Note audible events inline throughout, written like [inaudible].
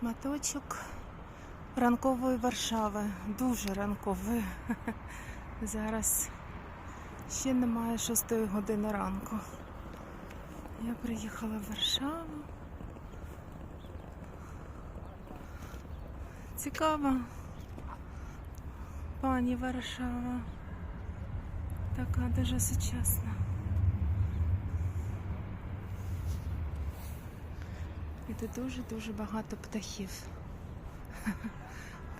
Шматочок ранкової Варшави. Дуже ранкової. [laughs] Зараз ще немає шостої години ранку. Я приїхала в Варшаву. Цікава пані Варшава. Така дуже сучасна. І тут дуже-дуже багато птахів.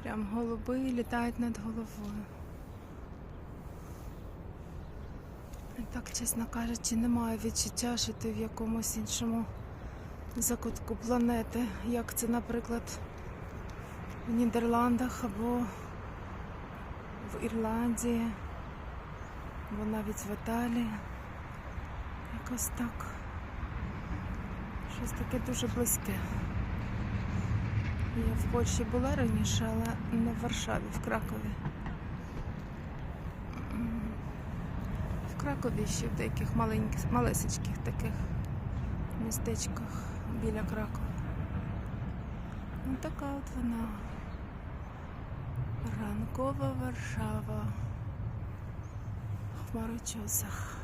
Прям голуби літають над головою. Так, чесно кажучи, немає відчуття, що ти в якомусь іншому закутку планети, як це, наприклад, в Нідерландах або в Ірландії, або навіть в Італії. Якось так. Щось таке дуже близьке. Я в Польщі була раніше, але не в Варшаві, в Кракові. В Кракові ще в деяких маленьких, малесечких таких містечках біля Кракова. Ну така от вона. Ранкова Варшава. В хмарочосах.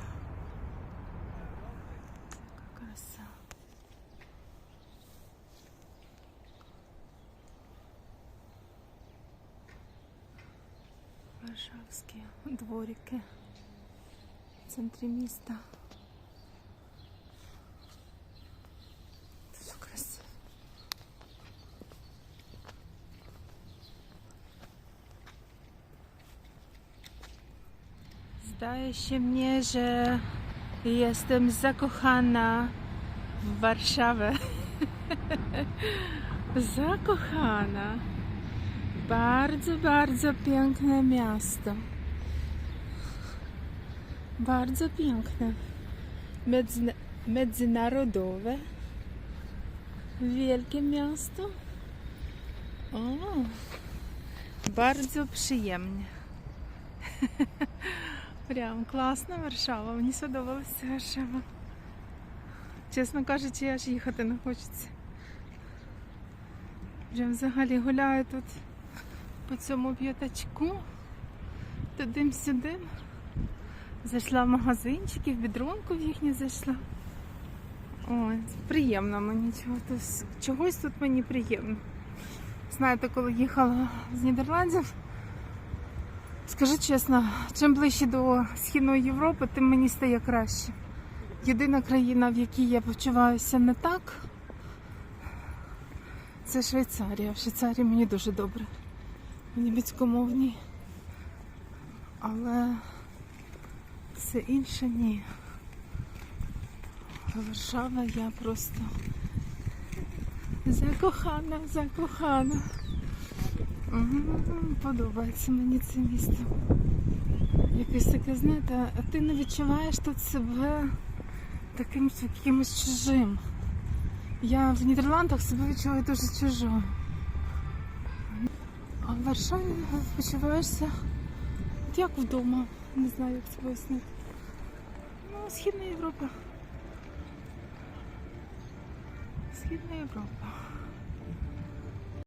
Яка warszawskie dworiki w centrum miasta. To są krasy. Zdaje się mnie, że jestem zakochana w Warszawę. [laughs] zakochana. Bardzo, bardzo piękne miasto. Bardzo piękne. Międzyna- międzynarodowe. Wielkie miasto. O, bardzo przyjemnie. Прям класна Варшава. Мені сподобалася Варшава. Чесно кажучи, аж їхати не хочеться. Прям взагалі гуляю тут по цьому п'ятачку. Туди-сюди. Зайшла в магазинчик і в бідрунку в їхню зайшла. Ой, приємно мені чогось. Чогось тут мені приємно. Знаєте, коли їхала з Нідерландів, скажу чесно, чим ближче до Східної Європи, тим мені стає краще. Єдина країна, в якій я почуваюся не так, це Швейцарія. В Швейцарії мені дуже добре. В німецькомовній. Але все інше ні. Варшава я просто закохана, закохана. Подобається мені це місто. Якесь таке, знаєте, а ти не відчуваєш тут себе таким якимось чужим. Я в Нідерландах себе відчуваю дуже чужою. В Варшаві почуваєшся от як вдома. Не знаю, як це пояснити. Ну, Східна Європа. Східна Європа.